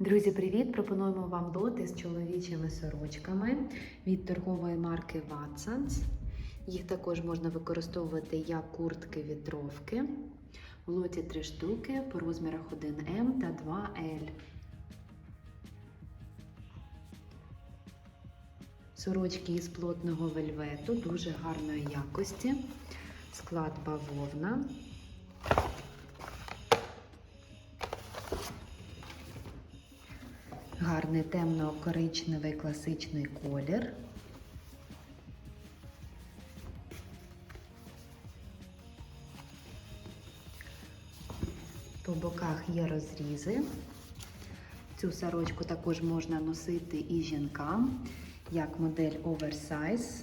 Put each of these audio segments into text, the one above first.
Друзі, привіт! Пропонуємо вам лоти з чоловічими сорочками від торгової марки Watsons. Їх також можна використовувати як куртки вітровки. В лоті 3 штуки по розмірах 1М та 2L. Сорочки із плотного вельвету, дуже гарної якості. Склад бавовна. Гарний темно-коричневий класичний колір. По боках є розрізи. Цю сорочку також можна носити і жінкам, як модель оверсайз.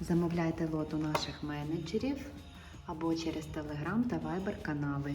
Замовляйте лот у наших менеджерів або через Telegram та Viber канали.